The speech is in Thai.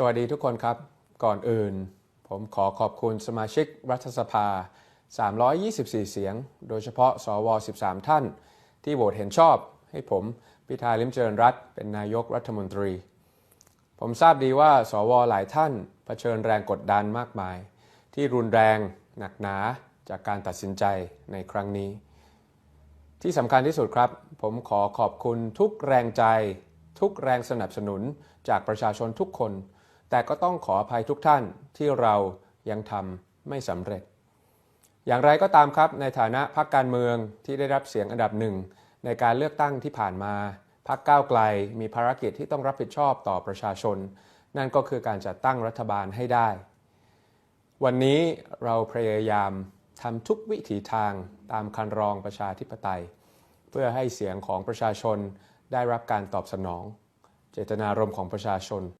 สวัสดีทุกคนครับ ก่อนอื่น ผมขอขอบคุณสมาชิกรัฐสภา 324 เสียง โดยเฉพาะสว 13 ท่าน ที่โหวตเห็นชอบ ให้ผมพิธาลิมเจริญรัตเป็นนายกรัฐมนตรี ผมทราบดีว่า สวหลายท่านเผชิญแรงกดดันมากมาย ที่รุนแรงหนักหนาจากการตัดสินใจในครั้งนี้ ที่สำคัญที่สุดครับ ผมขอขอบคุณทุกแรงใจ ทุกแรงสนับสนุนจากประชาชนทุกคน แต่ก็ต้องขออภัยทุกท่านที่เรายังทำไม่สำเร็จ อย่างไรก็ตามครับในฐานะพรรคการเมืองที่ได้รับเสียงอันดับหนึ่งในการเลือกตั้งที่ผ่านมาพรรคก้าวไกลมีภารกิจที่ต้องรับผิดชอบต่อประชาชน นั่นก็คือการจัดตั้งรัฐบาลให้ได้ วันนี้เราพยายามทำทุกวิถีทางตามคันรองประชาธิปไตย เพื่อให้เสียงของประชาชนได้รับการตอบสนอง เจตนารมณ์ของประชาชน